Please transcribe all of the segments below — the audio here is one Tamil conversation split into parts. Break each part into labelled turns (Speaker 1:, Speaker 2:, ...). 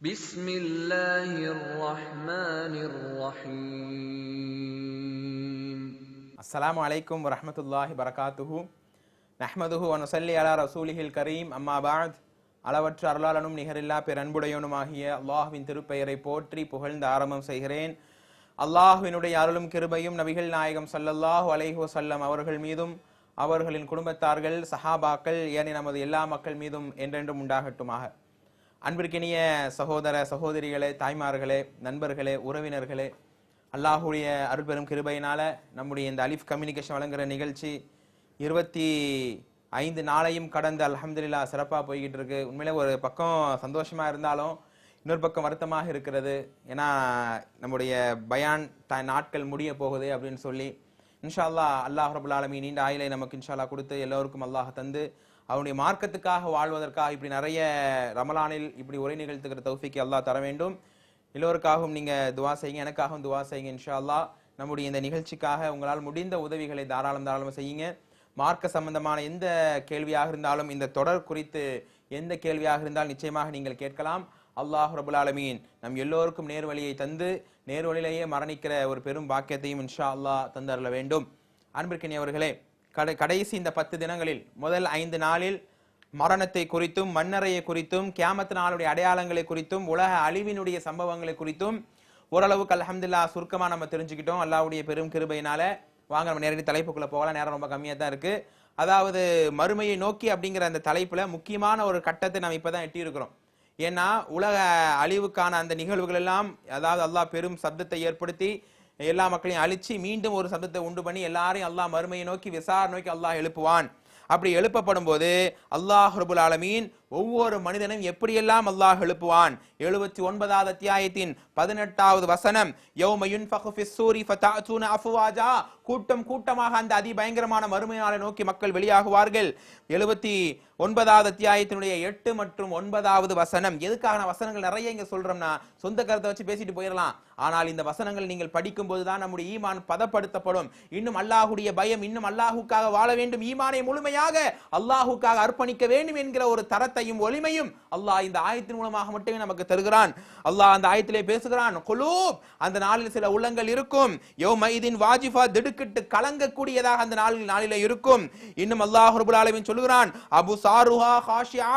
Speaker 1: بسم الله الرحمن الرحيم
Speaker 2: அஸ்ஸலாமு அலைக்கும் வரஹ்மத்துல்லாஹி பரகாத்துஹு நஹ்மதுஹு வனுசல்லி அலா ரசூலிஹில் கரீம் அம்மா பாத் அளவற்ற அருளாளனும் நிகரில்லா பெரன்புடையவனுமாகிய அல்லாஹ்வின் திருப்பெயரை போற்றி புகழ்ந்து ஆரம்பம் செய்கிறேன் அல்லாஹ்வினுடைய அருளும் கிருபையும் நபிகள் நாயகம் ஸல்லல்லாஹு அலைஹி வஸல்லம் அவர்கள் மீதும் அவர்களின் குடும்பத்தார்கள் சஹாபாக்கள் ஏனைய நமது எல்லா மக்கள் மீதும் என்றென்றும் உண்டாகட்டுமாக அன்பிற்கினிய சகோதர சகோதரிகளே தாய்மார்களே நண்பர்களே உறவினர்களே அல்லாஹுடைய அருள்பெரும் கிருபையினால் நம்முடைய இந்த அலிஃப் கம்யூனிகேஷன் வழங்குற நிகழ்ச்சி இருபத்தி ஐந்து நாளையும் கடந்து அலமதுல்லா சிறப்பாக போய்கிட்டு இருக்கு உண்மையிலே ஒரு பக்கம் சந்தோஷமாக இருந்தாலும் இன்னொரு பக்கம் வருத்தமாக இருக்கிறது. ஏன்னா நம்முடைய பயான் ட- நாட்கள் முடிய போகுது அப்படின்னு சொல்லி இன்ஷா அல்லாஹ் அல்லாஹ் ரபுல் நீண்ட ஆயிலை நமக்கு இன்ஷா கொடுத்து எல்லோருக்கும் அல்லாஹ் தந்து அவனுடைய மார்க்கத்துக்காக வாழ்வதற்காக இப்படி நிறைய ரமலானில் இப்படி உரை நிகழ்த்துகிற தௌஃபிக்கு அல்லாஹ் தர வேண்டும். எல்லோருக்காகவும் நீங்கள் துவா செய்யுங்க எனக்காகவும் துவா செய்யுங்க இன்ஷா அல்லாஹ் நம்முடைய இந்த நிகழ்ச்சிக்காக உங்களால் முடிந்த உதவிகளை தாராளம் தாராளமாக செய்யுங்க. மார்க்க சம்பந்தமான எந்த கேள்வியாக இருந்தாலும் இந்த தொடர் குறித்து எந்த கேள்வியாக இருந்தால் நிச்சயமாக நீங்கள் கேட்கலாம். அல்லாஹ் ரபுல் ஆலமீன் நம் எல்லோருக்கும் நேர்வழியை தந்து நேர்வழியிலேயே மரணிக்கிற ஒரு பெரும் பாக்கியத்தையும் இன்ஷா அல்லாஹ் தந்தரல வேண்டும். அன்பிற்கினியவர்களே கடை கடைசி இந்த பத்து தினங்களில் முதல் ஐந்து நாளில் மரணத்தை குறித்தும் மண்ணறையை குறித்தும் கேமத்து நாளுடைய அடையாளங்களை குறித்தும் உலக அழிவினுடைய சம்பவங்களை குறித்தும் ஓரளவுக்கு அலமதுல்லா சுருக்கமாக நம்ம தெரிஞ்சுக்கிட்டோம். அல்லாவுடைய பெரும் கிருபையினால. வாங்க நம்ம நேரடி தலைப்புக்குள்ள போகலாம். நேரம் ரொம்ப கம்மியாக தான் இருக்கு. அதாவது மறுமையை நோக்கி அப்படிங்கிற அந்த தலைப்புல முக்கியமான ஒரு கட்டத்தை நம்ம இப்போ தான் இருக்கிறோம் ஏன்னா உலக அழிவுக்கான அந்த நிகழ்வுகள் எல்லாம் அதாவது அல்லாஹ் பெரும் சப்தத்தை ஏற்படுத்தி எல்லா மக்களையும் அழிச்சு மீண்டும் ஒரு சப்தத்தை உண்டு பண்ணி எல்லாரையும் அல்லாஹ் மறுமையை நோக்கி விசாரணை நோக்கி அல்லாஹ் எழுப்புவான். அப்படி எழுப்பப்படும் போது அல்லாஹ் ரபுல் ஆலமீன் ஒவ்வொரு மனிதனும் எப்படியெல்லாம் அல்லாஹ் எழுப்புவான்? எழுபத்தி ஒன்பதாவது அத்தியாயத்தின் பதினெட்டாவது வசனம் யௌம யுன்ஃபகு கூட்டம் கூட்டமாக அந்த அதிபயங்கரமான மறுமையாளை நோக்கி மக்கள் வெளியாகுவார்கள். எழுபத்தி ஒன்பதாவது அத்தியாயத்தினுடைய எட்டு மற்றும் ஒன்பதாவது வசனம். எதுக்காக நான் வசனங்கள் நிறைய இங்க சொல்றோம்னா சொந்த கருத்தை வச்சு பேசிட்டு போயிடலாம். ஆனால் இந்த வசனங்கள் நீங்கள் படிக்கும் போதுதான் நம்முடைய ஈமான் பதப்படுத்தப்படும். இன்னும் அல்லாஹுடைய பயம் இன்னும் அல்லாஹுக்காக வாழ வேண்டும். ஈமானை முழுமையாக அல்லாஹுக்காக அர்ப்பணிக்க வேண்டும் என்கிற ஒரு தரத்தை ஒளிமையும் அல்லாஹ் இந்த ஆயத்தின் மூலமாக மட்டுமே நமக்கு தருகிறான். அல்லாஹ் அந்த ஆயத்திலே பேசுகிறான் குலூப் அந்த நாளில் சில உள்ளங்கள் இருக்கும். யோ மைதின் வாஜிஃபா திடுக்கிட்டு கலங்கக்கூடியதாக அந்த நாளில் நாளில இருக்கும். இன்னும் அல்லாஹ் ரபுல் ஆலமின் சொல்லுகிறான் அபு சாருஹா ஹாஷியா.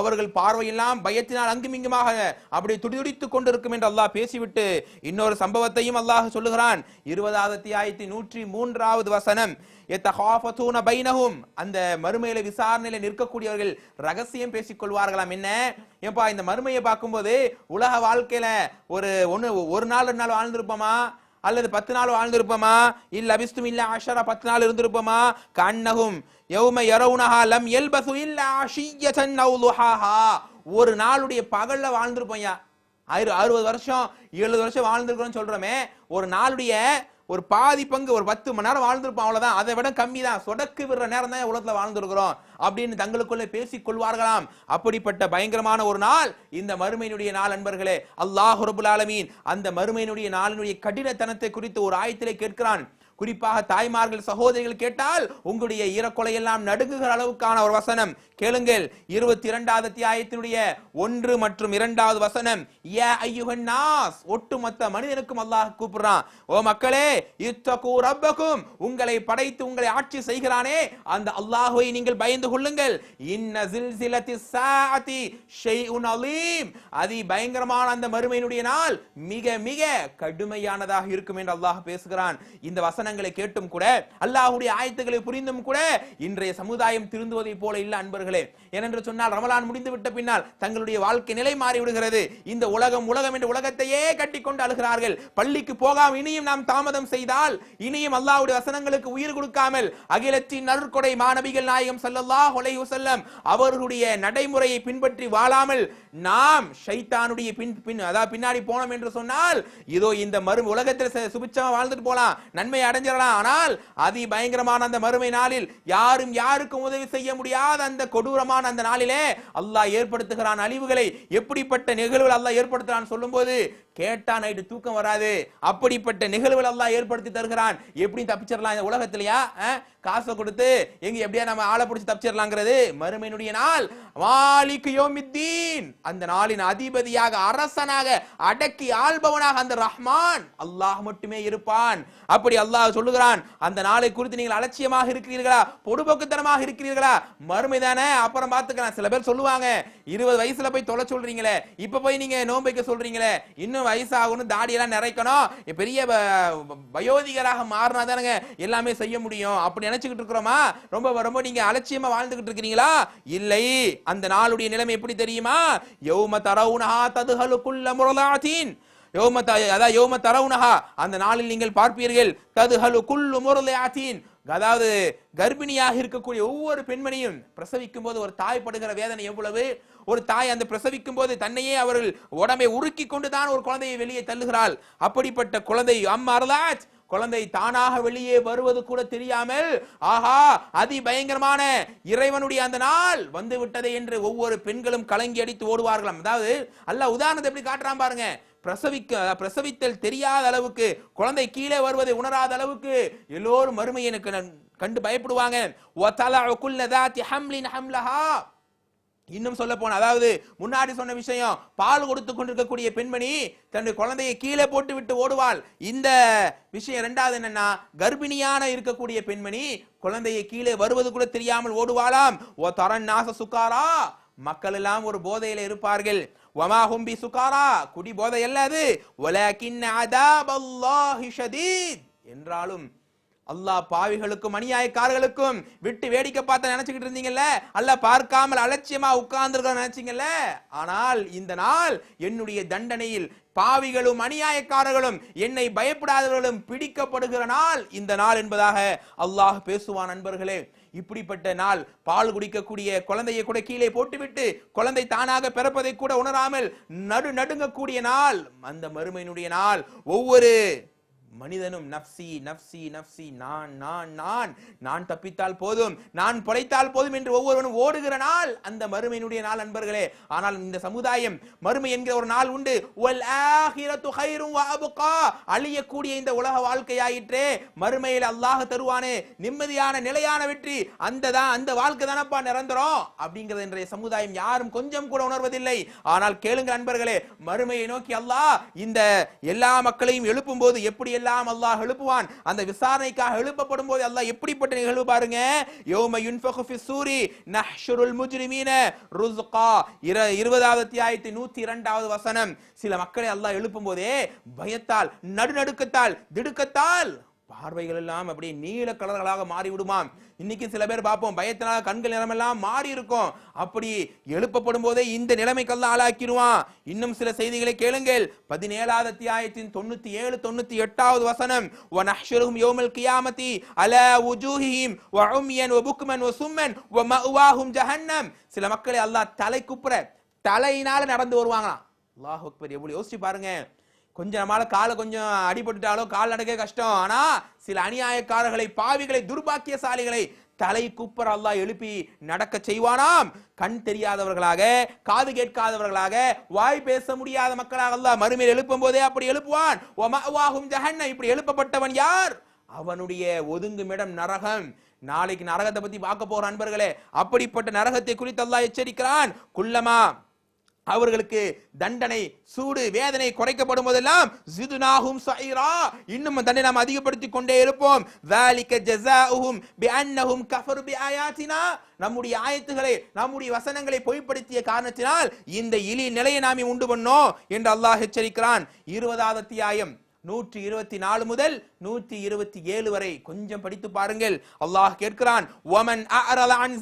Speaker 2: அவர்கள் பார்வையெல்லாம் பயத்தினால் அங்குமிங்குமாக அப்படி துடிதுடித்துக் கொண்டிருக்கும் என்று அல்லாஹ் பேசிவிட்டு இன்னொரு சம்பவத்தையும் அல்லாஹ் சொல்லுகிறான். இருபதாவது ஆயிரத்தி நூற்றி மூன்றாவது வசனம் பைனஹும். அந்த மறுமையில விசாரணையில நிற்கக்கூடியவர்கள் ரகசியம் பேசிக் கொள்வார்களாம் என்ன? ஏப்பா இந்த மறுமையை பார்க்கும்போது உலக வாழ்க்கையில ஒரு ஒன்று ஒரு நாள் ரெண்டு நாள் வாழ்ந்திருப்போமா? அல்லது பத்து நாள் வாழ்ந்திருப்போமா? இல்ல அபிஸ்தும் இல்ல ஆஷரா பத்து நாள் இருந்திருப்போமா? கண்ணகும் யௌம யரவுனஹா லம் எல்பசு இல்ல ஆஷியசன் அவுலுஹாஹா ஒரு நாளுடைய பகல்ல வாழ்ந்திருப்போம்யா. ஆயிரு அறுபது வருஷம் எழுபது வருஷம் வாழ்ந்திருக்கிறோம்னு சொல்றோமே. ஒரு நாளுடைய ஒரு பாதி பங்கு ஒரு பத்து மணி நேரம் வாழ்ந்திருப்போம் அவ்வளவுதான். அதை விட கம்மி தான் சொடக்கு விடுற நேரம் தான் உலகத்துல வாழ்ந்திருக்கிறோம் அப்படின்னு தங்களுக்குள்ளே பேசிக் கொள்வார்களாம். அப்படிப்பட்ட பயங்கரமான ஒரு நாள் இந்த மறுமையினுடைய நாள் அன்பர்களே. அல்லாஹ் ரபுல் ஆலமீன் அந்த மறுமையினுடைய நாளினுடைய கடினத்தனத்தை குறித்து ஒரு ஆயத்திலே கேட்கிறான். குறிப்பாக தாய்மார்கள் சகோதரிகள் கேட்டால் உங்களுடைய ஈரக்கொலையெல்லாம் நடுங்குகிற அளவுக்கான ஒரு வசனம். கேளுங்கள் இருபத்தி இரண்டாவது அத்தியாயத்தினுடைய ஒன்று மற்றும் இரண்டாவது வசனம். ஏ ஐயுகன் ஒட்டுமொத்த மனிதனுக்கும் அல்லாஹ் கூப்பிடுறான். ஓ மக்களே இத்தகு ரப்பக்கும் உங்களை படைத்து உங்களை ஆட்சி செய்கிறானே. அந்த அல்லாஹுவை நீங்கள் பயந்து கொள்ளுங்கள். இன்ன ஜில்சிலத்தி ஷைஉன் அலீம். அதி பயங்கரமான அந்த மறுமையினுடைய நாள் மிக மிக கடுமையானதாக இருக்கும் என்று அல்லாஹ் பேசுகிறான். இந்த வசனம் வசனங்களை கேட்டும் கூட அல்லாஹுடைய ஆயத்துக்களை புரிந்தும் கூட இன்றைய சமுதாயம் திருந்துவதை போல இல்ல அன்பர்களே. ஏனென்று சொன்னால் ரமலான் முடிந்து விட்ட பின்னால் தங்களுடைய வாழ்க்கை நிலை மாறிவிடுகிறது இந்த உலகம் உலகம் என்ற உலகத்தையே கட்டிக்கொண்டு அழுகிறார்கள். பள்ளிக்கு போகாம இனியும் நாம் தாமதம் செய்தால் இனியும் அல்லாஹுடைய வசனங்களுக்கு உயிர் கொடுக்காமல் அகிலத்தின் நற்கொடை மாணவிகள் நாயகம் சல்லல்லா அலைஹி செல்லம் அவர்களுடைய நடைமுறையை பின்பற்றி வாழாமல் நாம் ஷைத்தானுடைய பின் பின் அதாவது பின்னாடி போனோம் என்று சொன்னால் இதோ இந்த மறு உலகத்தில் ச- வாழ்ந்துட்டு போலாம். நன்மை அடைஞ்சிடலாம். ஆனால் அதி பயங்கரமான அந்த மறுமை நாளில் யாரும் யாருக்கும் உதவி செய்ய முடியாத அந்த கொடூரமான அந்த நாளிலே அல்லாஹ் ஏற்படுத்துகிறான் அழிவுகளை. எப்படிப்பட்ட நிகழ்வுகள் அல்லாஹ் ஏற்படுத்துறான் சொல்லும்போது கேட்டா நைட்டு தூக்கம் வராது. அப்படிப்பட்ட நிகழ்வுகள் அல்லாஹ் ஏற்படுத்தி தருகிறான். எப்படி தப்பிச்சிடலாம் இந்த உலகத்திலயா? காசை கொடுத்து எங்க எப்படியா நம்ம ஆளை பிடிச்சி தப்பிச்சிடலாங்கிறது? மறுமையினுடைய நாள். மாலிக் யோமித்தீன். அந்த நாளின் அதிபதியாக அரசனாக அடக்கி ஆள்பவனாக அந்த ரஹ்மான். அல்லாஹ் மட்டுமே இருப்பான். அப்படி அல்லாஹ் சொல்லுகிறான் அந்த நாளை குறித்து நீங்கள் அலட்சியமாக இருக்கிறீர்களா? பொடுபோக்குத்தனமாக இருக்கிறீர்களா? மறுமை தானே? அப்புறம் பார்த்துக்கலாம். சில பேர் சொல்லுவாங்க இருபது வயசுல போய் தொலை சொல்றீங்களே இப்ப போய் நீங்க நோன்பு சொல்றீங்களே இன்னும் வயசாகணும் தாடியெல்லாம் நிறைக்கணும். பெரிய வ- வயோதிகராக மாறினா தானங்க எல்லாமே செய்ய முடியும். அப்படி நினைச்சுக்கிட்டு இருக்கிறோமா? ரொம்ப ரொம்ப நீங்க அலட்சியமா வாழ்ந்துகிட்டு இருக்கிறீங்களா? இல்லை. அந்த நாளுடைய நிலைமை எப்படி தெரியுமா? யௌம தரவுனஹா ததுஹலுக்குள்ள முரலாதீன். யோம த அதாவது யோம தரவுனஹா. அந்த நாளில் நீங்கள் பார்ப்பீர்கள் ததுஹலு குல்லு முரலாதீன். அதாவது கர்ப்பிணியாக இருக்கக்கூடிய ஒவ்வொரு பெண்மணியும் பிரசவிக்கும் போது ஒரு தாய் படுகிற வேதனை எவ்வளவு? ஒரு தாய் அந்த பிரசவிக்கும் போது தன்னையே அவர்கள் உடம்பை உருக்கி கொண்டு தான் ஒரு குழந்தையை வெளியே தள்ளுகிறாள். அப்படிப்பட்ட குழந்தை அம்மர்லாஜ் குழந்தை தானாக வெளியே வருவது கூட தெரியாமல் ஆஹா அதி பயங்கரமான இறைவனுடைய அந்த நாள் வந்து விட்டதே என்று ஒவ்வொரு பெண்களும் கலங்கி அடித்து ஓடுவார்களாம். அதாவது அல்ல உதாரணத்தை எப்படி காட்டுறான் பாருங்க. பிரசவிக்க பிரசவித்தல் தெரியாத அளவுக்கு குழந்தை கீழே வருவதை உணராத அளவுக்கு எல்லோரும் மறுமையை எனக்கு கண்டு பயப்படுவாங்க. இன்னும் சொல்ல போன அதாவது முன்னாடி சொன்ன விஷயம் பால் கொடுத்து கொண்டிருக்கக்கூடிய பெண்மணி தன்னுடைய குழந்தையை கீழே போட்டு விட்டு ஓடுவாள். இந்த விஷயம் ரெண்டாவது என்னன்னா கர்ப்பிணியான இருக்கக்கூடிய பெண்மணி குழந்தையை கீழே வருவது கூட தெரியாமல் ஓடுவாளாம். ஓ தரன் நாச சுக்காரா? மக்கள் எல்லாம் ஒரு போதையில இருப்பார்கள். வமா ஹும்பி சுகாரா குடி போதை அல்லது அதாபல்லாஹி ஷதீத். என்றாலும் அல்லாஹ் பாவிகளுக்கும் அநியாயக்காரர்களுக்கும் விட்டு வேடிக்கை பார்த்து நினைச்சுக்கிட்டு இருந்தீங்கல்ல? அல்ல பார்க்காமல் அலட்சியமா உட்கார்ந்துருக்க நினைச்சீங்கல்ல? ஆனால் இந்த நாள் என்னுடைய தண்டனையில் பாவிகளும் அநியாயக்காரர்களும் என்னை பயப்படாதவர்களும் பிடிக்கப்படுகிற நாள் இந்த நாள் என்பதாக அல்லாஹ் பேசுவான் நண்பர்களே. இப்படிப்பட்ட நாள் பால் குடிக்கக்கூடிய குழந்தையை கூட கீழே போட்டுவிட்டு குழந்தை தானாக பிறப்பதை கூட உணராமல் நடு நடுங்கக்கூடிய நாள் அந்த மறுமையினுடைய நாள். ஒவ்வொரு மனிதனும் நப்சி நப்சி நப்சி நான் நான் நான். நான் தப்பித்தால் போதும். நான் பொழைத்தால் போதும் என்று ஒவ்வொருவனும் ஓடுகிற நாள் அந்த மறுமையினுடைய நாள் அன்பர்களே. ஆனால் இந்த சமுதாயம் மறுமை என்கிற ஒரு நாள் உண்டு. ஹைரும் அழியக்கூடிய இந்த உலக வாழ்க்கையாயிற்றே. மறுமையில் அல்லாஹ் தருவானே. நிம்மதியான நிலையான வெற்றி. அந்த தான் அந்த வாழ்க்கை தானப்பா நிரந்தரம். அப்படிங்கிறது இன்றைய சமுதாயம் யாரும் கொஞ்சம் கூட உணர்வதில்லை. ஆனால் கேளுங்கள் அன்பர்களே மறுமையை நோக்கி அல்லாஹ் இந்த எல்லா மக்களையும் எழுப்பும் போது எப்படி எல்லாம் அல்லாஹ் எழுப்புவான். அந்த விசாரணைக்காக எழுப்பப்படும் போது அல்லாஹ் எப்படிப்பட்ட நிகழ்வு பாருங்க? யோம யுன்ஃபகு ஃபி சூரி நஹ்ஷுருல் முஜ்ரிமீன ருஸ்கா. இருபதாவது அத்தியாயத்தி நூத்தி இரண்டாவது வசனம். சில மக்களை அல்லாஹ் எழுப்பும் போதே பயத்தால் நடுநடுக்கத்தால் திடுக்கத்தால் பார்வைகள் எல்லாம் அப்படியே நீல கலர்களாக மாறிவிடுமாம். இன்னைக்கு சில பேர் பார்ப்போம் பயத்தினால கண்கள் நிலமெல்லாம் மாறி இருக்கும் அப்படி எழுப்பப்படும் போதே இந்த நிலைமைக்கெல்லாம் ஆளாக்கிடுவான். இன்னும் சில செய்திகளை கேளுங்கள். பதினேழாவது அத்தியாயத்தின் தொண்ணூத்தி ஏழு தொண்ணூத்தி எட்டாவது வசனம் ஒனஹ்ஷரும் யோமல் கியாமதி அல உஜூஹிம் ஒமியன் ஒ புக்மன் ஒ சும்மன் ஒ மஉவாஹும் ஜஹன்னம். சில மக்களை அல்லாஹ் தலை குப்புற தலையினால நடந்து வருவாங்களாம். அல்லாஹ் அக்பர் எவ்வளவு யோசிச்சு பாருங்க. கொஞ்சம் நம்மளால காலை கொஞ்சம் அடிபட்டுட்டாலோ கால் நடக்க கஷ்டம். ஆனா சில அநியாயக்காரர்களை பாவிகளை துர்பாக்கியசாலிகளை தலை குப்பர் அல்லாஹ் எழுப்பி நடக்க செய்வானாம். கண் தெரியாதவர்களாக காது கேட்காதவர்களாக வாய் பேச முடியாத மக்களாக அல்லாஹ் மறுமையில் எழுப்பும் போதே அப்படி எழுப்புவான். ஒமவாகும் ஜஹன்ன இப்படி எழுப்பப்பட்டவன் யார்? அவனுடைய ஒதுங்குமிடம் நரகம். நாளைக்கு நரகத்தை பத்தி பார்க்க போற அன்பர்களே. அப்படிப்பட்ட நரகத்தை குறித்து அல்லாஹ் எச்சரிக்கிறான். குள்ளமா அவர்களுக்கு தண்டனை சூடு வேதனை குறைக்கப்படும் போதெல்லாம் ஜிதுனாகும் சைரா இன்னும் தண்டனை நாம் அதிகப்படுத்தி கொண்டே இருப்போம். வாலிக ஜஸாஹும் பிஅன்னஹும் கஃபரு பிஆயாத்தினா. நம்முடைய ஆயத்துகளை நம்முடைய வசனங்களை பொய்ப்படுத்திய காரணத்தினால் இந்த இலி நிலையை நாம் உண்டு பண்ணோம் என்று அல்லாஹ் எச்சரிக்கிறான். இருபதாவது அத்தியாயம் நூற்றி இருபத்தி நாலு முதல் நூற்றி இருபத்தி ஏழு வரை கொஞ்சம் படித்து பாருங்கள். அல்லாஹ் கேட்கிறான் ஒமன் அன்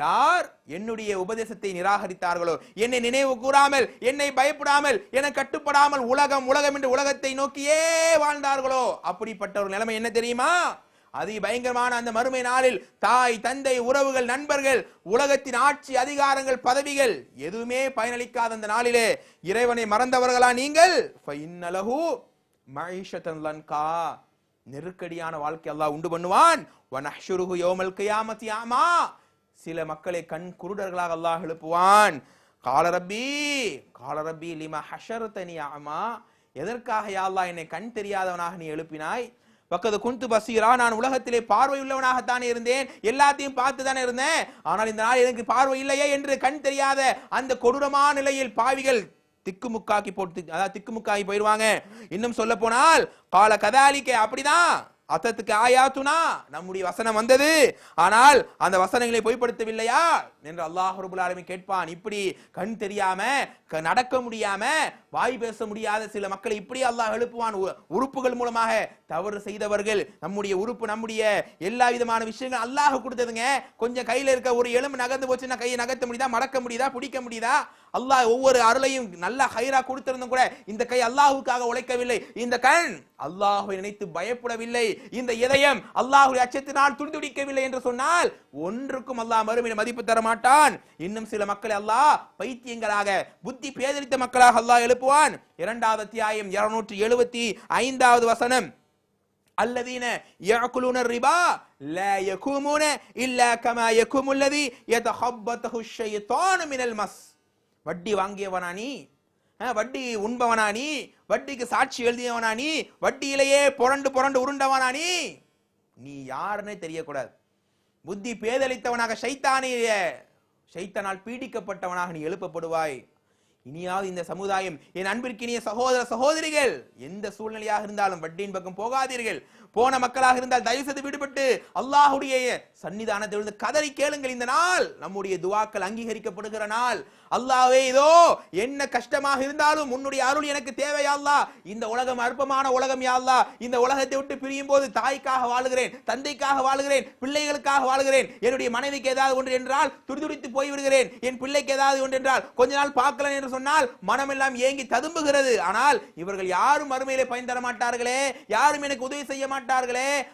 Speaker 2: யார் என்னுடைய உபதேசத்தை நிராகரித்தார்களோ? என்னை நினைவு கூறாமல் என்னை பயப்படாமல் என கட்டுப்படாமல் உலகம் உலகம் என்று உலகத்தை நோக்கியே வாழ்ந்தார்களோ? அப்படிப்பட்ட ஒரு நிலைமை என்ன தெரியுமா? அதி பயங்கரமான அந்த மறுமை நாளில் தாய் தந்தை உறவுகள் நண்பர்கள் உலகத்தின் ஆட்சி அதிகாரங்கள் பதவிகள் எதுவுமே பயனளிக்காத அந்த நாளிலே இறைவனை மறந்தவர்களா நீங்கள்? நெருக்கடியான வாழ்க்கை அல்லாஹ் உண்டு பண்ணுவான். சில மக்களை கண் குருடர்களாக அல்லாஹ் எழுப்புவான். கால ரப்பி கால ரப்பி லிமா ஹஷரத்தனி ஆமா எதற்காக யாழ்லா என்னை கண் தெரியாதவனாக நீ எழுப்பினாய்? பக்கத்து குந்து பசீரா நான் உலகத்திலே பார்வை உள்ளவனாகத்தானே இருந்தேன். எல்லாத்தையும் பார்த்து தானே இருந்தேன். ஆனால் இந்த நாள் எனக்கு பார்வை இல்லையே என்று கண் தெரியாத அந்த கொடூரமான நிலையில் பாவிகள் திக்குமுக்காக்கி போட்டு அதாவது திக்குமுக்காக்கி போயிடுவாங்க இன்னும் சொல்ல போனால் கால கதாலிக்கே அப்படிதான். அத்தத்துக்கு ஆயாத்துனா நம்முடைய வசனம் வந்தது. ஆனால் அந்த வசனங்களை பொய்ப்படுத்தவில்லையா? என்று அல்லாஹ் ரபுல் கேட்பான். இப்படி கண் தெரியாம நடக்க முடியாம வாய் பேச முடியாத சில மக்களை இப்படி அல்லாஹ் எழுப்புவான். உறுப்புகள் மூலமாக தவறு செய்தவர்கள் நம்முடைய உறுப்பு நம்முடைய எல்லா விதமான விஷயங்கள் அல்லாஹ் கொடுத்ததுங்க. கொஞ்சம் கையில இருக்க ஒரு எலும்பு நகர்ந்து போச்சுன்னா கையை நகர்த்த முடியுதா? மடக்க முடியுதா? பிடிக்க முடியுதா? அல்லாஹ் ஒவ்வொரு அருளையும் நல்லா ஹைரா கொடுத்திருந்தும் கூட இந்த கை அல்லாஹுக்காக உழைக்கவில்லை. இந்த கண் அல்லாஹுவை நினைத்து பயப்படவில்லை. இந்த இதயம் அல்லாஹுடைய அச்சத்தினால் துடிதுடிக்கவில்லை என்று சொன்னால் ஒன்றுக்கும் அல்லாஹ் மறுமையில் மதிப்பு தரமா மாட்டான் இன்னும் சில மக்களை அல்லாஹ் பைத்தியங்களாக புத்தி பேதலித்த மக்களாக அல்லாஹ் எழுப்புவான் இரண்டாவது அத்தியாயம் இருநூற்றி எழுபத்தி ஐந்தாவது வசனம் الذين يأكلون الربا لا يقومون إلا كما يقوم الذي يتخبطه الشيطان من المس வட்டி வாங்கியவனா நீ அஹ், வட்டி உண்பவனா நீ வட்டிக்கு சாட்சி எழுதியவனா நீ வட்டியிலேயே புரண்டு புரண்டு உருண்டவனா நீ நீ யாருன்னே தெரியக்கூடாது புத்தி பேதளித்தவனாக சைத்தானிய. சைத்தனால் பீடிக்கப்பட்டவனாக நீ எழுப்பப்படுவாய். இனியாவது இந்த சமுதாயம் என் அன்பிற்கினிய சகோதர சகோதரிகள் எந்த சூழ்நிலையாக இருந்தாலும் வட்டியின் பக்கம் போகாதீர்கள். போன மக்களாக இருந்தால் தயவு செய்து விடுபட்டு அல்லாஹுடைய சன்னிதானத்தில் இருந்து கதறி கேளுங்கள். இந்த நாள் நம்முடைய துவாக்கள் அங்கீகரிக்கப்படுகிற நாள். அல்லாவே இதோ என்ன கஷ்டமாக இருந்தாலும் உன்னுடைய அருள் எனக்கு தேவையா இந்த உலகம் அற்பமான உலகம் யாழ்லா இந்த உலகத்தை விட்டு பிரியும் போது தாய்க்காக வாழுகிறேன் தந்தைக்காக வாழுகிறேன் பிள்ளைகளுக்காக வாழுகிறேன். என்னுடைய மனைவிக்கு ஏதாவது ஒன்று என்றால் துடிதுடித்து போய்விடுகிறேன். என் பிள்ளைக்கு ஏதாவது ஒன்று என்றால் கொஞ்ச நாள் பார்க்கலாம் என்று சொன்னால் மனமெல்லாம் ஏங்கி ததும்புகிறது. ஆனால் இவர்கள் யாரும் மறுமையிலே பயன் தர மாட்டார்களே. யாரும் எனக்கு உதவி செய்ய மாட்டார்கள்.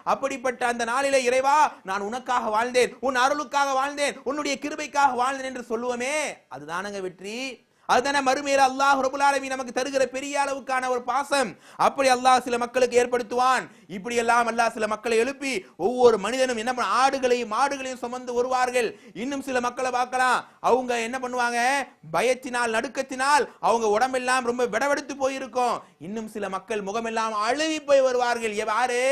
Speaker 2: அப்படிப்பட்ட அந்த நாளிலே இறைவா நான் உனக்காக வாழ்ந்தேன் உன் அருளுக்காக வாழ்ந்தேன் உன்னுடைய கிருபைக்காக வாழ்ந்தேன் என்று சொல்லுவோமே. அதுதானங்க வெற்றி? அதுதானே மறுமையில் அல்லாஹ் ரபுல் நமக்கு தருகிற பெரிய அளவுக்கான ஒரு பாசம். அப்படி அல்லாஹ் சில மக்களுக்கு ஏற்படுத்துவான். இப்படி எல்லாம் அல்லாஹ் சில மக்களை எழுப்பி ஒவ்வொரு மனிதனும் என்ன பண்ண ஆடுகளையும் மாடுகளையும் சுமந்து வருவார்கள். இன்னும் சில மக்களை பார்க்கலாம். அவங்க என்ன பண்ணுவாங்க? பயத்தினால் நடுக்கத்தினால் அவங்க உடம்பெல்லாம் ரொம்ப விடவெடுத்து போயிருக்கும். இன்னும் சில மக்கள் முகமெல்லாம் அழுவி போய் வருவார்கள். யாரு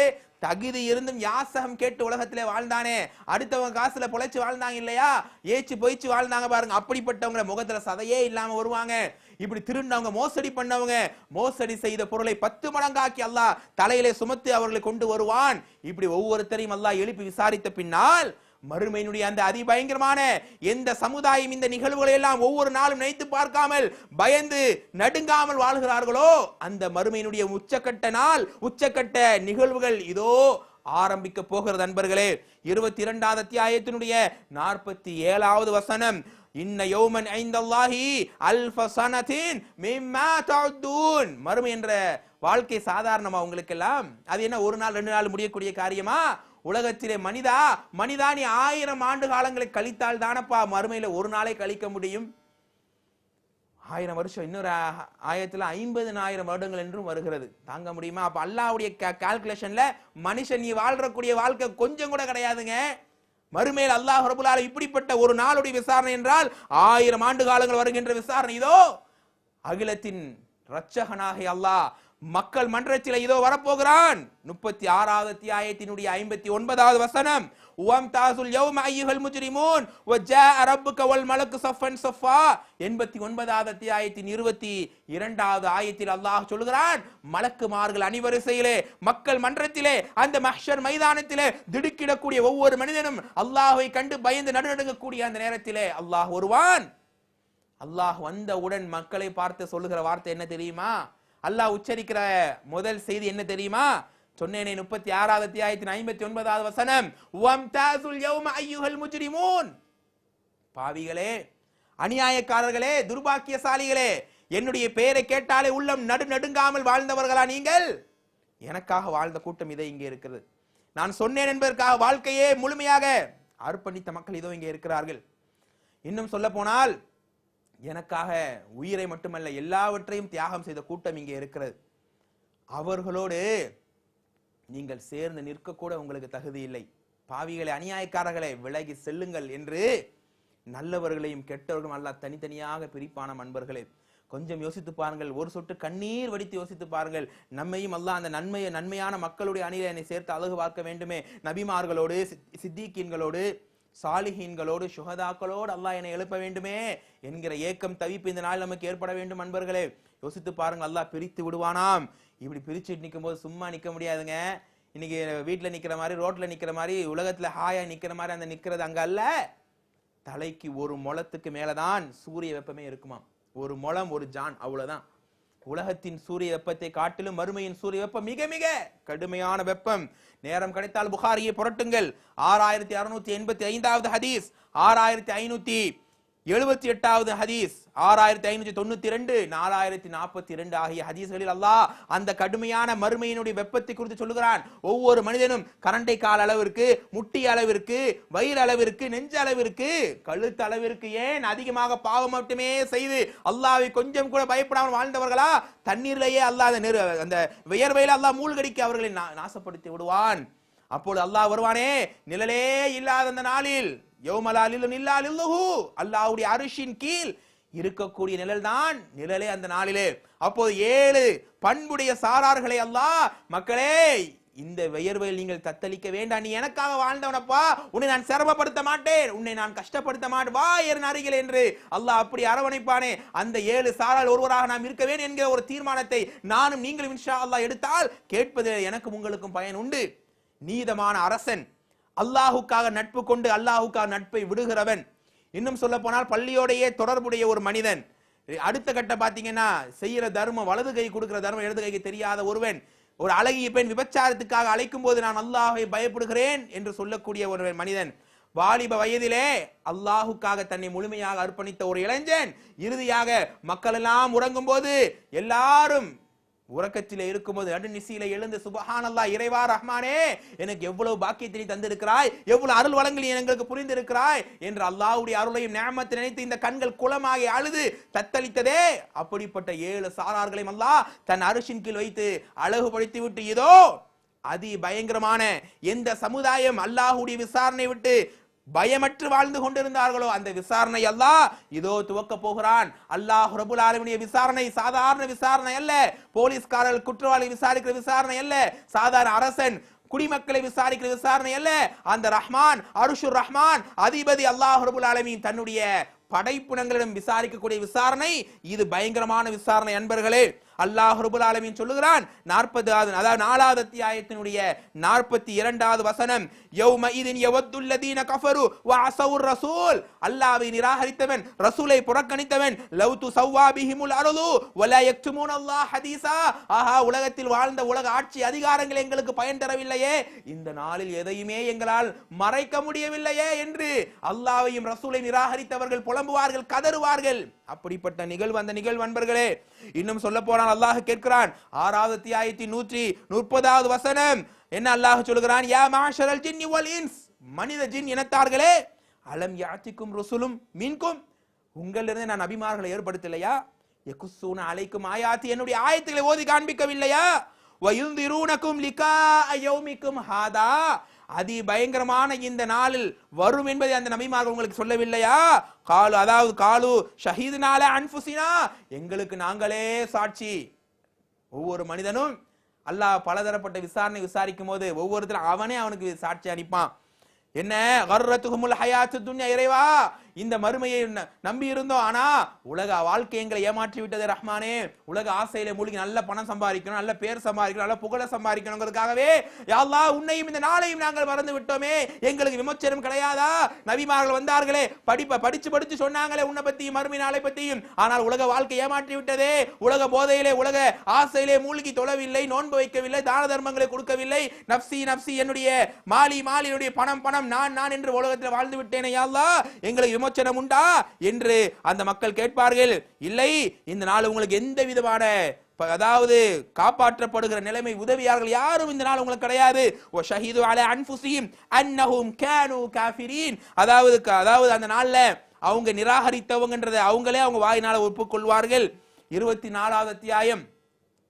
Speaker 2: தகுதி இருந்தும் யாசகம் கேட்டு உலகத்திலே வாழ்ந்தானே. அடுத்தவங்க காசுல பொழைச்சு வாழ்ந்தாங்க இல்லையா? ஏச்சு பொய்ச்சு வாழ்ந்தாங்க பாருங்க. அப்படிப்பட்டவங்க முகத்துல சதையே இல்லாம வருவாங்க. இப்படி திருண்டவங்க மோசடி பண்ணவங்க மோசடி செய்த பொருளை பத்து மடங்காக்கி அல்லாஹ் தலையிலே சுமத்து அவர்களை கொண்டு வருவான். இப்படி ஒவ்வொருத்தரையும் அல்லாஹ் எழுப்பி விசாரித்த பின்னால் மறுமையினுடைய அந்த அதிபயங்கரமான எந்த சமுதாயம் இந்த நிகழ்வுகளை எல்லாம் ஒவ்வொரு நாளும் நினைத்து பார்க்காமல் பயந்து நடுங்காமல் வாழ்கிறார்களோ அந்த மறுமையினுடைய உச்சக்கட்ட நாள் உச்சக்கட்ட நிகழ்வுகள் இதோ ஆரம்பிக்க போகிறது நண்பர்களே இருபத்தி இரண்டாவது அத்தியாயத்தினுடைய நாற்பத்தி ஏழாவது வசனம் இன்ன யோமன் ஐந்தல்லாஹி அல்ஃபசனத்தின் மிம்மா தஅதுன் மறுமை என்ற வாழ்க்கை சாதாரணமா உங்களுக்கெல்லாம்? அது என்ன ஒரு நாள் ரெண்டு நாள் முடியக்கூடிய காரியமா? உலகத்திலே மனிதா மனிதா நீ ஆயிரம் ஆண்டு காலங்களை கழித்தால் தானப்பா மறுமையில ஒரு நாளை கழிக்க முடியும்? ஆயிரம் வருஷம் இன்னொரு ஆயிரத்தில் ஆயிரத்துல ஐம்பதுனாயிரம் வருடங்கள் என்றும் வருகிறது. தாங்க முடியுமா? அப்போ அல்லாவுடைய கால்குலேஷன்ல மனுஷன் நீ வாழ்றக்கூடிய வாழ்க்கை கொஞ்சம் கூட கிடையாதுங்க. மறுமையில் அல்லாஹ் ரபுல் இப்படிப்பட்ட ஒரு நாளுடைய விசாரணை என்றால் ஆயிரம் ஆண்டு காலங்கள் வருகின்ற விசாரணை இதோ அகிலத்தின் இரட்சகனாக அல்லாஹ் மக்கள் மன்றத்தில் இதோ வரப்போகிறான். முப்பத்தி ஆறாவது அத்தியாயத்தினுடைய ஐம்பத்தி ஒன்பதாவது வசனம். உவம் தாசுல் யௌம ஐயுகள் முஜ்ரிமூன். வஜாஅ அரபு வல் மலக்கு சஃபன் சஃபா. எண்பத்தி ஒன்பதாவது அத்தியாயத்தின் இருபத்தி இரண்டாவது ஆயத்தில் அல்லாஹ் சொல்கிறான் மலக்குமார்கள் அணிவரிசையிலே மக்கள் மன்றத்திலே அந்த மஹ்ஷர் மைதானத்திலே திடுக்கிடக்கூடிய ஒவ்வொரு மனிதனும் அல்லாஹை கண்டு பயந்து நடுநடுங்கக்கூடிய அந்த நேரத்திலே அல்லாஹ் வருவான் அல்லாஹ் வந்தவுடன் மக்களை பார்த்து சொல்லுகிற வார்த்தை என்ன தெரியுமா? அல்லாஹ் உச்சரிக்கிற முதல் செய்தி என்ன தெரியுமா? சொன்னேனே முப்பத்தி ஆறாவது அத்தியாயத்தின் ஐம்பத்தி ஒன்பதாவது வசனம். வம்தாசுல் யௌம ஐயுகல் முஜ்ரிமூன். பாவிகளே அநியாயக்காரர்களே துர்பாக்கியசாலிகளே என்னுடைய பெயரை கேட்டாலே உள்ளம் நடு நடுங்காமல் வாழ்ந்தவர்களா நீங்கள்? எனக்காக வாழ்ந்த கூட்டம் இதை இங்கே இருக்கிறது. நான் சொன்னேன் என்பதற்காக வாழ்க்கையே முழுமையாக அர்ப்பணித்த மக்கள் இதோ இங்கே இருக்கிறார்கள். இன்னும் சொல்ல போனால் எனக்காக உயிரை மட்டுமல்ல எல்லாவற்றையும் தியாகம் செய்த கூட்டம் இங்கே இருக்கிறது. அவர்களோடு நீங்கள் சேர்ந்து நிற்கக்கூட உங்களுக்கு தகுதி இல்லை. பாவிகளை அநியாயக்காரர்களை விலகி செல்லுங்கள் என்று நல்லவர்களையும் கெட்டவர்களும் அல்ல தனித்தனியாக பிரிப்பான அன்பர்களே. கொஞ்சம் யோசித்து பாருங்கள். ஒரு சொட்டு கண்ணீர் வடித்து யோசித்து பாருங்கள். நம்மையும் அல்ல அந்த நன்மையை நன்மையான மக்களுடைய அணியில் என்னை சேர்த்து அழகு பார்க்க வேண்டுமே. நபிமார்களோடு சித்- சித்திகீன்களோடு சாலிஹீன்களோடு சுகதாக்களோடு அல்லாஹ் என்னை எழுப்ப வேண்டுமே என்கிற ஏக்கம் தவிப்பு இந்த நாள் நமக்கு ஏற்பட வேண்டும் அன்பர்களே. யோசித்து பாருங்க அல்லாஹ் பிரித்து விடுவானாம். இப்படி பிரிச்சுட்டு நிற்கும் போது சும்மா நிற்க முடியாதுங்க. இன்னைக்கு வீட்டில் நிற்கிற மாதிரி ரோட்டில் நிற்கிற மாதிரி உலகத்தில் ஹாயாக நிற்கிற மாதிரி அந்த நிற்கிறது அங்கே அல்ல. தலைக்கு ஒரு முளத்துக்கு மேலே தான் சூரிய வெப்பமே இருக்குமாம். ஒரு முளம் ஒரு ஜான் அவ்வளோதான் உலகத்தின் சூரிய வெப்பத்தை காட்டிலும் மறுமையின் சூரிய வெப்பம் மிக மிக கடுமையான வெப்பம். நேரம் கிடைத்தால் புகாரியை புரட்டுங்கள். ஆறாயிரத்தி அறுநூத்தி எண்பத்தி ஐந்தாவது ஹதீஸ். ஆறாயிரத்தி ஐநூத்தி எழுபத்தி எட்டாவது ஹதீஸ் ஆறாயிரத்தி ஐநூத்தி தொண்ணூத்தி ரெண்டு நாலாயிரத்தி நாற்பத்தி இரண்டு ஆகிய ஹதீஸ்களில் அல்லாஹ் அந்த கடுமையான மறுமையினுடைய வெப்பத்தை குறித்து சொல்லுகிறான். ஒவ்வொரு மனிதனும் கரண்டை கால் அளவிற்கு முட்டி அளவிற்கு வயிறு அளவிற்கு நெஞ்ச அளவிற்கு கழுத்து அளவிற்கு ஏன் அதிகமாக பாவம் மட்டுமே செய்து அல்லாவை கொஞ்சம் கூட பயப்படாமல் வாழ்ந்தவர்களா? தண்ணீரிலேயே அல்லாத நெரு அந்த வியர்வையில் அல்லாஹ் மூழ்கடிக்க அவர்களை நாசப்படுத்தி விடுவான். அப்பொழுது அல்லாஹ் வருவானே நிழலே இல்லாத அந்த நாளில் யௌமலாலிலும் இல்லாலில்லஹு. அல்லாஹ்வுடைய அரிசின் கீழ் இருக்கக்கூடிய நிழல் தான் நிழலே அந்த நாளிலே. அப்போது ஏழு பண்புடைய சாரார்களை அல்லாஹ் மக்களே இந்த வியர்வையில் நீங்கள் தத்தளிக்க வேண்டாம். நீ எனக்காக வாழ்ந்தவனப்பா. உன்னை நான் சிரமப்படுத்த மாட்டேன். உன்னை நான் கஷ்டப்படுத்த மாட்டேன். வா என் அருகில் என்று அல்லாஹ் அப்படி அரவணைப்பானே. அந்த ஏழு சாரால் ஒருவராக நாம் இருக்க வேண்டும் என்கிற ஒரு தீர்மானத்தை நானும் நீங்களும் இன்ஷா அல்லாஹ் எடுத்தால் கேட்பது எனக்கும் உங்களுக்கும் பயன் உண்டு. நீதமான அரசன் அல்லாஹுக்காக நட்பு கொண்டு அல்லாஹுக்காக நட்பை விடுகிறவன். இன்னும் சொல்ல போனால் பள்ளியோடையே தொடர்புடைய ஒரு மனிதன். அடுத்த கட்ட பார்த்தீங்கன்னா செய்யற தர்மம் வலது கை கொடுக்கிற தர்மம் இடது கைக்கு தெரியாத ஒருவன். ஒரு அழகிய பெண் விபச்சாரத்துக்காக அழைக்கும் போது நான் அல்லாஹை பயப்படுகிறேன் என்று சொல்லக்கூடிய ஒரு மனிதன். வாலிப வயதிலே அல்லாஹுக்காக தன்னை முழுமையாக அர்ப்பணித்த ஒரு இளைஞன். இறுதியாக மக்கள் எல்லாம் உறங்கும் போது எல்லாரும் உறக்கத்தில் இருக்கும்போது நடுநிசையில எழுந்து சுபஹானல்லா இறைவா ரஹ்மானே எனக்கு எவ்வளவு பாக்கியத்தை தந்திருக்கிறாய்? எவ்வளவு அருள் வளங்களை எங்களுக்கு புரிந்திருக்கிறாய்? என்று அல்லாவுடைய அருளையும் நியமத்தை நினைத்து இந்த கண்கள் குளமாகி அழுது தத்தளித்ததே. அப்படிப்பட்ட ஏழு சாரார்களையும் அல்லாஹ் தன் அரிசின் கீழ் வைத்து அழகுபடுத்தி விட்டு இதோ அதி பயங்கரமான எந்த சமுதாயம் அல்லாஹுடைய விசாரணை விட்டு பயமற்று வாழ்ந்து கொண்டிருந்தார்களோ அந்த விசாரணை அல்லாஹ் இதோ துவக்க போகிறான். அல்லாஹ் ரபுல் ஆலமினுடைய விசாரணை சாதாரண விசாரணை அல்ல. போலீஸ்காரர்கள் குற்றவாளி விசாரிக்கிற விசாரணை அல்ல. சாதாரண அரசன் குடிமக்களை விசாரிக்கிற விசாரணை அல்ல. அந்த ரஹ்மான் அருஷுர் ரஹ்மான் அதிபதி அல்லாஹ் ரபுல் ஆலமின் தன்னுடைய படைப்புணங்களிடம் விசாரிக்கக்கூடிய விசாரணை. இது பயங்கரமான விசாரணை அன்பர்களே. அல்லாஹ் ரபுல் ஆலமின் சொல்லுகிறான் நாற்பது அதாவது நாலாவது அத்தியாயத்தினுடைய நாற்பத்தி இரண்டாவது வசனம் யௌம இதின் யவத்துல்லதீன கஃபரு வ அசவுர் ரசூல். அல்லாஹ்வை நிராகரித்தவன் ரசூலை புறக்கணித்தவன் லவ் து சவ்வாபிஹிமுல் அருது வல யக்துமூன் அல்லாஹ் ஹதீஸா. ஆஹா உலகத்தில் வாழ்ந்த உலக ஆட்சி அதிகாரங்கள் எங்களுக்கு பயன் தரவில்லையே. இந்த நாளில் எதையுமே எங்களால் மறைக்க முடியவில்லையே என்று அல்லாஹ்வையும் ரசூலை நிராகரித்தவர்கள் புலம்புவார்கள் கதறுவார்கள். அப்படிப்பட்ட நிகழ்வு அந்த நிகழ்வு அன்பர்களே இன்னும் சொல்ல போனால் அல்லாஹ் கேட்கிறான். ஆறாவது தியாயத்தி நூற்றி முப்பதாவது வசனம். என்ன அல்லாஹ் சொல்கிறான் யா மாஷரல் ஜின் வல் இன்ஸ். மனித ஜின் இனத்தார்களே அலம் யாத்திக்கும் ருசுலும் மீன்கும். உங்களிலிருந்து நான் அபிமார்களை ஏற்படுத்தலையா? எகுசூன அலைக்கும் ஆயாத்தி. என்னுடைய ஆயத்துக்களை ஓதி காண்பிக்கவில்லையா? வயுந்திரூனக்கும் லிகா யௌமிக்கும் ஹாதா. அதி பயங்கரமான இந்த நாளில் வரும் என்பதை அந்த நபிமார்கள் உங்களுக்கு சொல்லவில்லையா? காலு அதாவது காலு ஷஹீதுனால அன்புசினா எங்களுக்கு நாங்களே சாட்சி. ஒவ்வொரு மனிதனும் அல்லாஹ் பலதரப்பட்ட விசாரணை விசாரிக்கும் போது ஒவ்வொருத்தரும் அவனே அவனுக்கு சாட்சி அனுப்பான். என்ன? ஹயாத்து துன்யா இறைவா இந்த மறுமையை நம்பி இருந்தோம் ஆனா உலக வாழ்க்கை எங்களை ஏமாற்றி விட்டது ரஹ்மானே. உலக ஆசையில மூழ்கி நல்ல பணம் சம்பாதிக்கணும் நல்ல பேர் சம்பாதிக்கணும் நல்ல புகழ சம்பாதிக்கணுங்கிறதுக்காகவே யாழ்லா உன்னையும் இந்த நாளையும் நாங்கள் மறந்து விட்டோமே. எங்களுக்கு விமோச்சனம் கிடையாதா? நபிமார்கள் வந்தார்களே படிப்ப படிச்சு படிச்சு சொன்னாங்களே உன்னை பத்தியும் மறுமை நாளை பத்தியும். ஆனால் உலக வாழ்க்கை ஏமாற்றி விட்டதே உலக போதையிலே உலக ஆசையிலே மூழ்கி தொழவில்லை நோன்பு வைக்கவில்லை தான தர்மங்களை கொடுக்கவில்லை. நப்சி நப்சி என்னுடைய மாலி மாலி என்னுடைய பணம் பணம் நான் நான் என்று உலகத்தில் வாழ்ந்து விட்டேனே யாழ்லா எங்களுக்கு விமோச்சனம் உண்டா என்று அந்த மக்கள் கேட்பார்கள். இல்லை இந்த நாள் உங்களுக்கு எந்த விதமான அதாவது காப்பாற்றப்படுகிற நிலைமை உதவியார்கள் யாரும் இந்த நாள் உங்களுக்கு கிடையாது. ஓ ஷஹீது அல அன்புசியும் அன்னஹும் கேனு காஃபிரீன். அதாவது க- அதாவது அந்த நாள்ல அவங்க நிராகரித்தவங்கன்றதை அவங்களே அவங்க வாயினால ஒப்புக்கொள்வார்கள். இருபத்தி நாலாவது அத்தியாயம்.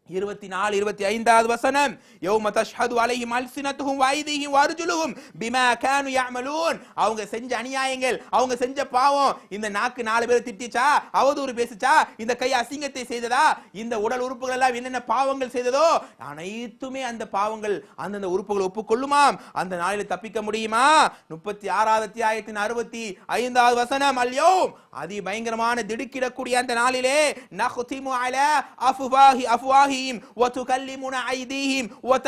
Speaker 2: இருபத்தி நாலு இருபத்தி ஐந்தாவது வசனம் யௌம தஷ்ஹது அலைஹிம் அல்சினத்துஹும் வைதிஹிம் வர்ஜுலுஹும் பிமா கானு யஅமலூன். அவங்க செஞ்ச அநியாயங்கள் அவங்க செஞ்ச பாவம் இந்த நாக்கு நாலு பேர் திட்டிச்சா அவதூறு பேசிச்சா இந்த கை அசிங்கத்தை செய்ததா இந்த உடல் உறுப்புகள் எல்லாம் என்னென்ன பாவங்கள் செய்ததோ அனைத்துமே அந்த பாவங்கள் அந்தந்த உறுப்புகள் ஒப்புக்கொள்ளுமாம். அந்த நாளில் தப்பிக்க முடியுமா? முப்பத்தி ஆறாவது அத்தியாயத்தின் அறுபத்தி ஐந்தாவது வசனம் அல்யோ அதி பயங்கரமான திடுக்கிடக்கூடிய அந்த நாளிலே நஹ்திமு அலா அஃப்வாஹி அஃப்வாஹிஹிம் வ துகல்லிமுன ஐதீஹிம் வ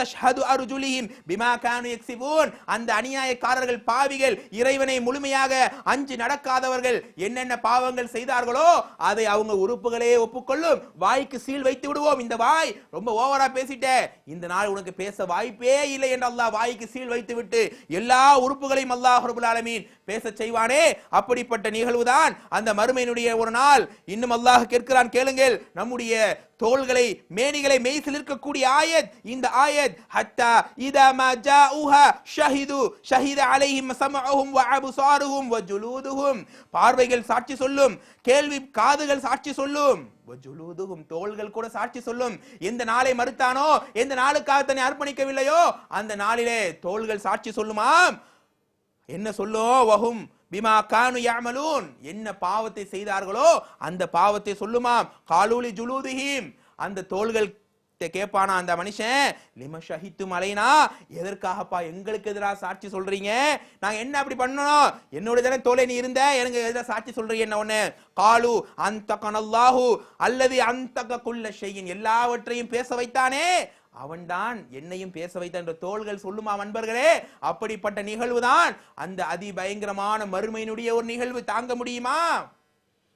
Speaker 2: அர்ஜுலிஹிம் பிமா கானு யக்ஸிபூன் அந்த அநியாயக்காரர்கள் பாவிகள் இறைவனை முழுமையாக அஞ்சு நடக்காதவர்கள் என்னென்ன பாவங்கள் செய்தார்களோ அதை அவங்க உறுப்புகளே ஒப்புக்கொள்ளும். வாய்க்கு சீல் வைத்து விடுவோம். இந்த வாய் ரொம்ப ஓவரா பேசிட்ட இந்த நாள் உனக்கு பேச வாய்ப்பே இல்லை என்று அல்லாஹ் வாய்க்கு சீல் வைத்து விட்டு எல்லா உறுப்புகளையும் அல்லாஹ் ரபுல் ஆலமீன் பேச செய்வானே. அப்படிப்பட்ட நிகழ்வுதான். அந்த மறுமையினுடைய ஒரு நாள். இன்னும் அல்லாஹ் கேட்கிறான் கேளுங்கள். நம்முடைய தோள்களை மேனிகளை மெய்சில் இருக்கக்கூடிய ஆயத். இந்த ஆயத் ஹத்தா இதா மா ஜாஉஹா ஷஹிது ஷஹித அலைஹிம் சமஉஹும் வ அப்சாருஹும் வ ஜுலூதுஹும். பார்வைகள் சாட்சி சொல்லும் கேள்வி காதுகள் சாட்சி சொல்லும். ஜுலூதுகும் தோள்கள் கூட சாட்சி சொல்லும். எந்த நாளை மறுத்தானோ எந்த நாளுக்காக தன்னை அர்ப்பணிக்கவில்லையோ அந்த நாளிலே தோள்கள் சாட்சி சொல்லுமாம். என்ன சொல்லும்? வகும் பிமா கானு யாமலூன் என்ன பாவத்தை செய்தார்களோ அந்த பாவத்தை சொல்லுமாம். காலூலி ஜுலூதிஹிம். அந்த தோள்கள் கேட்பானா அந்த மனுஷன்? லிம ஷஹித்து மலைனா? எதற்காகப்பா எங்களுக்கு எதிராக சாட்சி சொல்றீங்க? நாங்க என்ன அப்படி பண்ணணும்? என்னோட தானே தோலை நீ இருந்த? எனக்கு எதிராக சாட்சி சொல்றீங்க என்ன ஒண்ணு காலு அந்த கனல்லாஹு அல்லது அந்த குள்ள செய்யின் எல்லாவற்றையும் பேச வைத்தானே? அவன்தான் என்னையும் பேச வைத்த என்ற தோள்கள் சொல்லுமா நண்பர்களே அப்படிப்பட்ட நிகழ்வுதான். அந்த அதி பயங்கரமான மறுமையினுடைய ஒரு நிகழ்வு. தாங்க முடியுமா?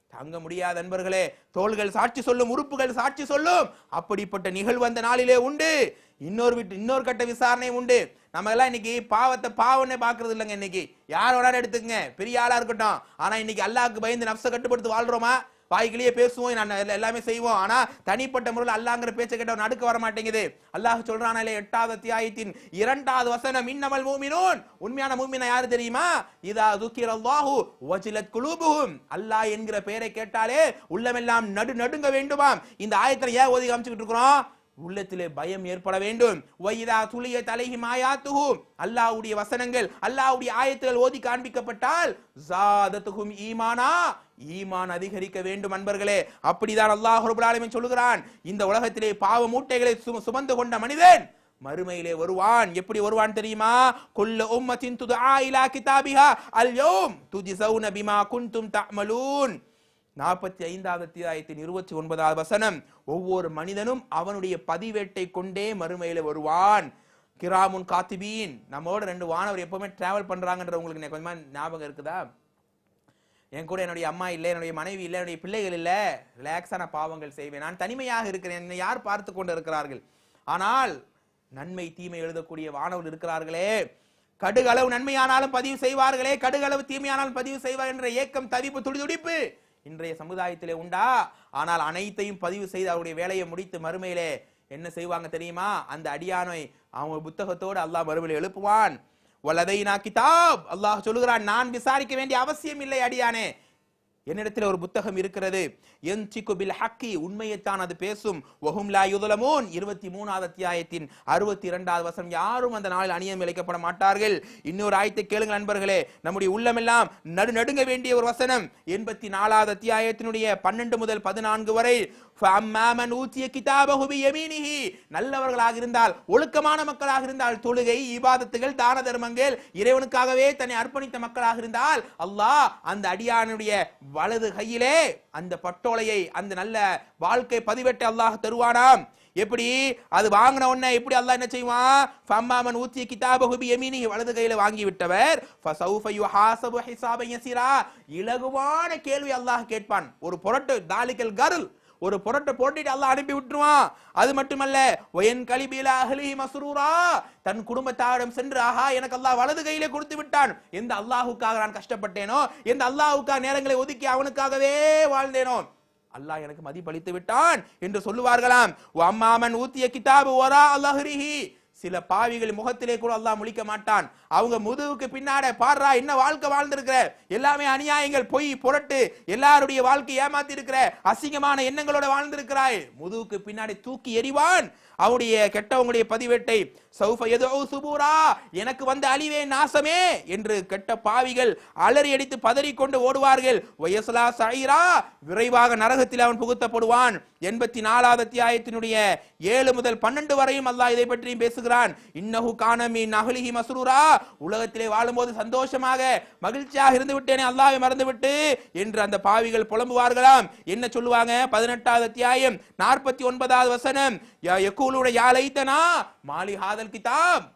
Speaker 2: தாங்க முடியாத நண்பர்களே தோள்கள் சாட்சி சொல்லும் உறுப்புகள் சாட்சி சொல்லும். அப்படிப்பட்ட நிகழ்வு அந்த நாளிலே உண்டு. இன்னொரு விட்டு இன்னொரு கட்ட விசாரணை உண்டு. நம்ம எல்லாம் இன்னைக்கு பாவத்தை பாவம்னே பாக்குறது இல்லைங்க இன்னைக்கு. யார் வேணாலும் எடுத்துக்கங்க. பெரிய ஆளா இருக்கட்டும். ஆனா இன்னைக்கு அல்லாஹ்க்கு பயந்து நப்ச கட்டுப்படுத்தி வாழ்றோமா? வாய்க்கிலேயே பேசுவோம் நான் எல்லாமே செய்வோம். ஆனா தனிப்பட்ட முறையில் அல்லாங்கிற பேச்சை கேட்ட நடுக்க வர மாட்டேங்குது. அல்லாஹ் சொல்றானே எட்டாவது அத்தியாயத்தின் இரண்டாவது வசனம் இன்னமல் மூமினோன். உண்மையான மூமினா யாரு தெரியுமா? இதா துக்கிர் அல்லாஹு வஜிலத் குலூபுஹும். அல்லாஹ் என்கிற பெயரை கேட்டாலே உள்ளமெல்லாம் நடு நடுங்க வேண்டுமாம். இந்த ஆயத்தில் ஏன் ஒதுக்கி அமைச்சுக்கிட்டு இருக்கிறோம்? உள்ளத்திலே பயம் ஏற்பட வேண்டும். வைதா துளிய தலைகி மாயாத்துகு அல்லாஹ்வுடைய வசனங்கள் அல்லாஹ்வுடைய ஆயத்துகள் ஓதி காண்பிக்கப்பட்டால் ஜாதத்துகும் ஈமானா ஈமான் அதிகரிக்க வேண்டும் அன்பர்களே. அப்படிதான் அல்லாஹ் ரப்பல் சொல்லுகிறான். இந்த உலகத்திலே பாவ மூட்டைகளை சுமந்து கொண்ட மனிதன் மறுமையிலே வருவான். எப்படி வருவான் தெரியுமா? குல்ல உம்மத்தின் ஆ இலா கிதாபிஹா. அல்யோம் துஜிசௌன பிமா குன்தும் தஅமலூன். நாற்பத்தி ஐந்தாவது அத்தியாயத்தின் இருபத்தி ஒன்பதாவது வசனம் ஒவ்வொரு மனிதனும் அவனுடைய பதிவேட்டை கொண்டே மறுமையில வருவான். கிராமுன் காத்திபீன் நம்மோட ரெண்டு வானவர் எப்பவுமே டிராவல் பண்றாங்கன்ற உங்களுக்கு கொஞ்சமா ஞாபகம் இருக்குதா? என் கூட என்னுடைய அம்மா இல்லை என்னுடைய மனைவி இல்லை என்னுடைய பிள்ளைகள் இல்லை. ரிலாக்ஸான பாவங்கள் செய்வேன். நான் தனிமையாக இருக்கிறேன். என்னை யார் பார்த்து கொண்டு இருக்கிறார்கள்? ஆனால் நன்மை தீமை எழுதக்கூடிய வானவர் இருக்கிறார்களே. கடுகளவு நன்மையானாலும் பதிவு செய்வார்களே. கடுகளவு தீமையானாலும் பதிவு செய்வார் என்ற ஏக்கம் தவிப்பு துடிதுடிப்பு. இன்றைய சமுதாயத்திலே உண்டா? ஆனால் அனைத்தையும் பதிவு செய்து அவருடைய வேலையை முடித்து மறுமையிலே என்ன செய்வாங்க தெரியுமா? அந்த அடியானை அவங்க புத்தகத்தோடு அல்லாஹ் மறுமையிலே எழுப்புவான். வல்லதை நான் கிதாப். அல்லாஹ் சொல்லுகிறான் நான் விசாரிக்க வேண்டிய அவசியம் இல்லை அடியானே. என்னிடத்தில் ஒரு புத்தகம் இருக்கிறது. என்சிக்கு பில் ஹக்கி உண்மையைத்தான் அது பேசும். ஒஹும் லா யுதலமோன் இருபத்தி மூணாவது அத்தியாயத்தின் அறுபத்தி இரண்டாவது வசனம். யாரும் அந்த நாளில் அணியம் இழைக்கப்பட மாட்டார்கள். இன்னொரு ஆயத்தை கேளுங்கள் நண்பர்களே. நம்முடைய உள்ளமெல்லாம் நடு நடுங்க வேண்டிய ஒரு வசனம். எண்பத்தி நாலாவது அத்தியாயத்தினுடைய பன்னெண்டு முதல் பதினான்கு வரை ஃபஅம்மாமன் ஊத்திய கிதாபஹு நல்லவர்களாக இருந்தால் ஒழுக்கமான மக்களாக இருந்தால் தொழுகை இபாதத்துகள் தான தர்மங்கள் இறைவனுக்காகவே தன்னை அர்ப்பணித்த மக்களாக இருந்தால் அல்லாஹ் அந்த அடியானுடைய வலது கையிலே அந்த பட்டோலையை அந்த நல்ல வாழ்க்கை பதிவெட்டு அல்லாஹ் தருவானாம். எப்படி? அது வாங்கின உடனே எப்படி அல்லாஹ் என்ன செய்வான் ஃபம்மாமன் ஊத்திய கிதாபஹு எமினி வலது கையில வாங்கி விட்டவர். ஃபசௌஃப ஹாசபு ஹிசாபன் யசிரா. இலகுவான கேள்வி அல்லாஹ் கேட்பான். ஒரு புரட்டு தாலிக்கல் கருள். ஒரு புரட்டை போட்டுட்டு அல்லாஹ் அனுப்பி விட்டுருவான். அது மட்டுமல்ல ஒயன் கலிபில அஹ்லி மஸ்ரூரா தன் குடும்பத்தாரிடம் சென்று ஆஹா எனக்கு அல்லாஹ் வலது கையிலே கொடுத்து விட்டான். எந்த அல்லாஹுக்காக நான் கஷ்டப்பட்டேனோ எந்த அல்லாஹுக்காக நேரங்களை ஒதுக்கி அவனுக்காகவே வாழ்ந்தேனோ அல்லாஹ் எனக்கு மதிப்பளித்து விட்டான் என்று சொல்லுவார்களாம். அம்மாமன் ஊத்திய கிதாபு ஒரா அல்லாஹ்ரிஹி சில பாவிகள் முகத்திலே கூட அல்லாஹ் முழிக்க மாட்டான். அவங்க முதுகுக்கு பின்னாட பாடுறா என்ன வாழ்க்கை வாழ்ந்திருக்கிற? எல்லாமே அநியாயங்கள். பொய் புரட்டு. எல்லாருடைய வாழ்க்கை ஏமாத்தி இருக்கிற அசிங்கமான எண்ணங்களோட வாழ்ந்திருக்கிறாய். முதுகுக்கு பின்னாடி தூக்கி எறிவான். அவருடைய கெட்டவங்களுடைய பதிவேட்டை சௌஃப எதோ சுபூரா. எனக்கு வந்த அழிவே நாசமே. என்று கெட்ட பாவிகள் அலறி அடித்து பதறிக்கொண்டு ஓடுவார்கள். வயசுலா சைரா விரைவாக நரகத்தில் அவன் புகுத்தப்படுவான். எண்பத்தி நாலாவது அத்தியாயத்தினுடைய ஏழு முதல் பன்னெண்டு வரையும் அல்லாஹ் இதை பற்றியும் பேசுகிறான் இன்னஹு கானமி நகலிஹி மசுரூரா. உலகத்திலே வாழும்போது சந்தோஷமாக மகிழ்ச்சியாக இருந்து விட்டேனே அல்லாஹ்வை மறந்துவிட்டு என்று அந்த பாவிகள் புலம்புவார்களாம். என்ன சொல்லுவாங்க? பதினெட்டாவது அத்தியாயம் நாற்பத்தி ஒன்பதாவது வசனம். யா யாழைத்தனா மாலி ஹாதல் கிதாப்.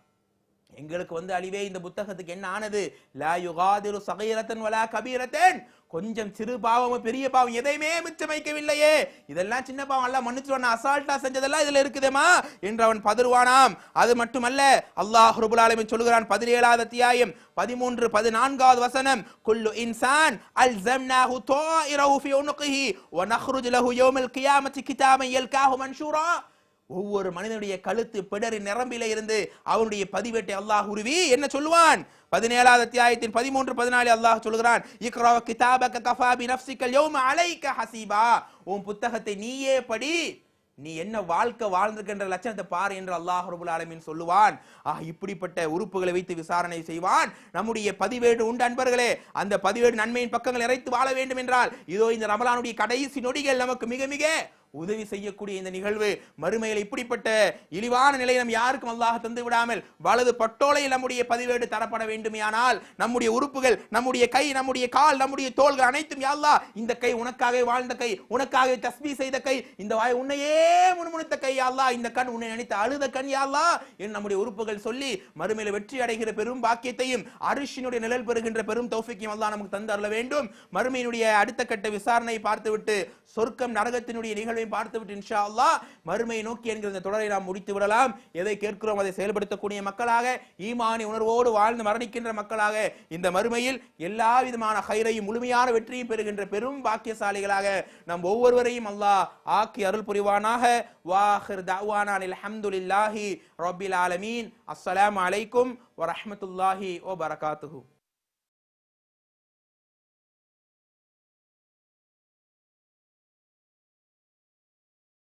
Speaker 2: எங்களுக்கு வந்து அழிவே இந்த புத்தகத்துக்கு என்ன ஆனது? லா யுகாதிரு சகைரத்தன் வலா கபீரத்தன். கொஞ்சம் சிறு பாவம் பெரிய பாவம் எதையுமே மிச்சம் வைக்கவில்லையே. இதெல்லாம் சின்ன பாவம் எல்லாம் மன்னிச்சுவான அசால்ட்டா செஞ்சதெல்லாம் இதுல இருக்குதேமா என்று அவன் பதறுவானாம். அது மட்டுமல்ல அல்லாஹ் ரபுல் ஆலமீன் சொல்கிறான் பதினேழாவது அத்தியாயம் பதிமூன்று பதினான்காவது வசனம் குல்லு இன்சான் அல் ஜம்னாஹு தாயிரஹு ஃபி உனுகிஹி வ நஹ்ருஜு லஹு யௌமல் கியாமத்தி கிதாபன் யல்காஹு மன்ஷூரா. ஒவ்வொரு மனிதனுடைய கழுத்து பிடரி நிரம்பில இருந்து அவனுடைய பதிவேட்டை அல்லாஹ் உருவி என்ன சொல்லுவான்? பதினேழாவது அத்தியாயத்தின் பதிமூன்று பதினாலு அல்லாஹ் சொல்கிறான் இக்ராவ கிதாபக கஃபா பி நஃப்ஸிகல் யௌம அலைக்க ஹசீபா. உன் புத்தகத்தை நீயே படி நீ என்ன வாழ்க்கை வாழ்ந்திருக்கின்ற லட்சணத்தை பாரு என்று அல்லாஹ் ரபுல் ஆலமின் சொல்லுவான். ஆஹ் இப்படிப்பட்ட உறுப்புகளை வைத்து விசாரணை செய்வான். நம்முடைய பதிவேடு உண்டு அன்பர்களே அந்த பதிவேடு நன்மையின் பக்கங்கள் இறைத்து வாழ வேண்டும் என்றால் இதோ இந்த ரமலானுடைய கடைசி நொடிகள் நமக்கு மிக மிக உதவி செய்யக்கூடிய இந்த நிகழ்வு. மறுமையில் இப்படிப்பட்ட இழிவான நிலை நம் யாருக்கும் அல்லாஹ் தந்து விடாமல் வலது பட்டோலையில் நம்முடைய பதிவேடு தரப்பட வேண்டுமையானால் நம்முடைய உறுப்புகள் நம்முடைய கை நம்முடைய கால் நம்முடைய தோள்கள் அனைத்தும் யாழ்லா இந்த கை உனக்காக வாழ்ந்த கை உனக்காக தஸ்மி செய்த கை இந்த வாய் உன்னையே முணுமுணுத்த கை யாழ்லா இந்த கண் உன்னை நினைத்த அழுத கண் யாழ்லா என் என்று நம்முடைய உறுப்புகள் சொல்லி மறுமையில வெற்றி அடைகிற பெரும் பாக்கியத்தையும் அரிஷினுடைய நிழல் பெறுகின்ற பெரும் தௌஃபிக்கையும் அல்லா நமக்கு தந்து அருள வேண்டும். மறுமையினுடைய அடுத்த கட்ட விசாரணை பார்த்துவிட்டு சொர்க்கம் நரகத்தினுடைய நிகழ்வு பார்த்துவிட்டு இன்ஷா அல்லா மறுமையை நோக்கி என்கிற இந்த தொடரை நாம் முடித்து விடலாம். எதை கேட்கிறோம் அதை செயல்படுத்தக்கூடிய மக்களாக ஈமானி உணர்வோடு வாழ்ந்து மரணிக்கின்ற மக்களாக இந்த மறுமையில் எல்லா விதமான ஹைரையும் முழுமையான வெற்றியும் பெறுகின்ற பெரும் பாக்கியசாலிகளாக நம் ஒவ்வொருவரையும் அல்லாஹ் ஆக்கி அருள் புரிவானாக. வாஹிர் தஅவானா அல்ஹம்துலில்லாஹி ரபில் ஆலமீன். அஸ்ஸலாம் அலைக்கும் வரஹமத்துல்லாஹி ஓ பரகாத்துஹூ